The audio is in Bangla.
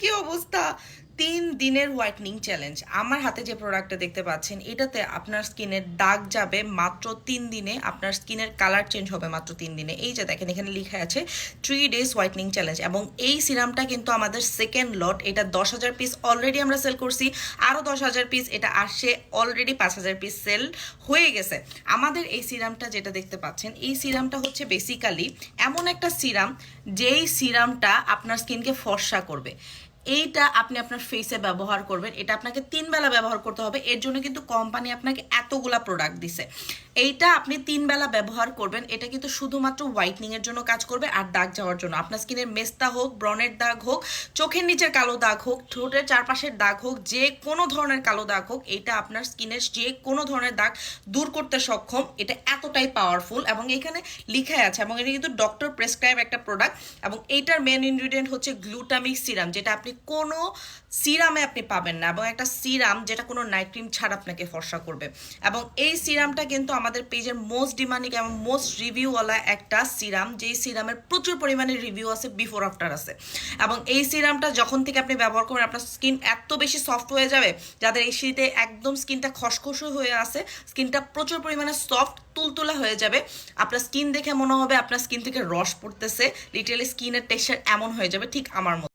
কি অবস্থা? তিন দিনের হোয়াইটনিং চ্যালেঞ্জ আমার হাতে যে প্রোডাক্টটা দেখতে পাচ্ছেন, এটাতে আপনার স্কিনের দাগ যাবে মাত্র তিন দিনে, আপনার স্কিনের কালার চেঞ্জ হবে মাত্র তিন দিনে। এই যে দেখেন, এখানে লেখা আছে থ্রি ডেজ হোয়াইটনিং চ্যালেঞ্জ এবং এই সিরামটা কিন্তু আমাদের সেকেন্ড লট এটা দশ হাজার পিস অলরেডি আমরা সেল করছি। আরও দশ হাজার পিস এটা আসছে অলরেডি পাঁচ হাজার পিস সেল হয়ে গেছে। আমাদের এই সিরামটা যেটা দেখতে পাচ্ছেন, এই সিরামটা হচ্ছে বেসিক্যালি এমন একটা সিরাম যেই সিরামটা আপনার স্কিনকে ফর্সা করবে। এইটা আপনি আপনার ফেসে ব্যবহার করবেন। এটা আপনাকে তিন বেলা ব্যবহার করতে হবে। এর জন্য কিন্তু কোম্পানি আপনাকে এতগুলা প্রোডাক্ট দিছে। এইটা আপনি তিন বেলা ব্যবহার করবেন। এটা কিন্তু শুধুমাত্র হোয়াইটনিং এর জন্য কাজ করবে আর দাগ যাওয়ার জন্য। আপনার স্কিনের মেস্তা হোক ব্রনের দাগ হোক, চোখের নিচের কালো দাগ হোক, ঠোঁটের চারপাশের দাগ হোক, যে কোনো ধরনের কালো দাগ হোক এটা আপনার স্কিনের যে কোনো ধরনের দাগ দূর করতে সক্ষম। এটা এতটাই পাওয়ারফুল এবং এখানে লিখাই আছে এবং এটা কিন্তু ডক্টর প্রেসক্রাইব একটা প্রোডাক্ট এবং এইটার মেন ইনগ্রিডিয়েন্ট হচ্ছে গ্লুটামিক সিরাম যেটা আপনি কোনো সিরামে আপনি পাবেন না এবং একটা সিরাম যেটা কোনো নাইট ক্রিম ছাড়া আপনাকে ফর্সা করবে। এবং এই সিরামটা কিন্তু আমাদের পেজের মোস্ট ডিমান্ডিং এবং মোস্ট রিভিউওয়ালা একটা সিরাম, যেই সিরামের প্রচুর পরিমাণে রিভিউ আছে বিফোর আফটার আছে। এবং এই সিরামটা যখন থেকে আপনি ব্যবহার করবেন, আপনার স্কিন এত বেশি সফট হয়ে যাবে, যাদের এই শীতে একদম স্কিনটা খসখস হয়ে আছে স্কিনটা প্রচুর পরিমাণে সফট তুলতুলা হয়ে যাবে, আপনার স্কিন দেখে মনে হবে আপনার স্কিন থেকে রস পড়তেছে লিটারালি স্কিনের টেক্সচার এমন হয়ে যাবে, ঠিক আমার মতো।